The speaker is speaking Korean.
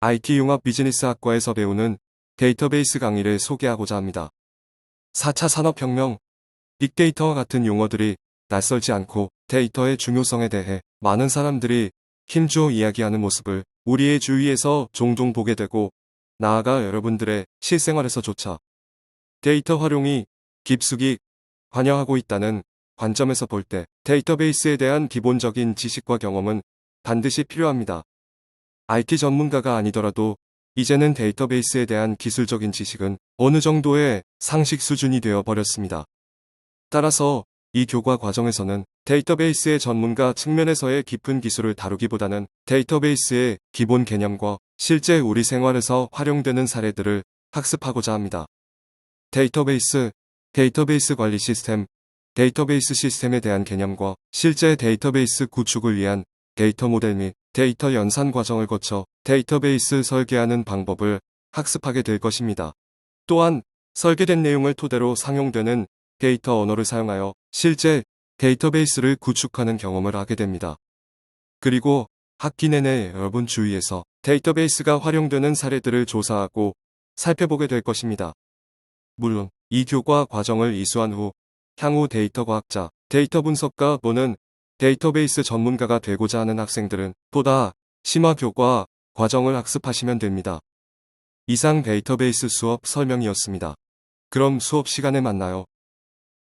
IT 융합 비즈니스학과에서 배우는 데이터베이스 강의를 소개하고자 합니다. 4차 산업혁명, 빅데이터와 같은 용어들이 낯설지 않고 데이터의 중요성에 대해 많은 사람들이 힘주어 이야기하는 모습을 우리의 주위에서 종종 보게 되고 나아가 여러분들의 실생활에서조차 데이터 활용이 깊숙이 관여하고 있다는 관점에서 볼 때 데이터베이스에 대한 기본적인 지식과 경험은 반드시 필요합니다. IT 전문가가 아니더라도 이제는 데이터베이스에 대한 기술적인 지식은 어느 정도의 상식 수준이 되어 버렸습니다. 따라서 이 교과 과정에서는 데이터베이스의 전문가 측면에서의 깊은 기술을 다루기보다는 데이터베이스의 기본 개념과 실제 우리 생활에서 활용되는 사례들을 학습하고자 합니다. 데이터베이스, 데이터베이스 관리 시스템, 데이터베이스 시스템에 대한 개념과 실제 데이터베이스 구축을 위한 데이터 모델 및 데이터 연산 과정을 거쳐 데이터베이스 설계하는 방법을 학습하게 될 것입니다. 또한 설계된 내용을 토대로 상용되는 데이터 언어를 사용하여 실제 데이터베이스를 구축하는 경험을 하게 됩니다. 그리고 학기 내내 여러분 주위에서 데이터베이스가 활용되는 사례들을 조사하고 살펴보게 될 것입니다. 물론 이 교과 과정을 이수한 후 향후 데이터 과학자, 데이터 분석가 또는 데이터베이스 전문가가 되고자 하는 학생들은 보다 심화 교과 과정을 학습하시면 됩니다. 이상 데이터베이스 수업 설명이었습니다. 그럼 수업 시간에 만나요.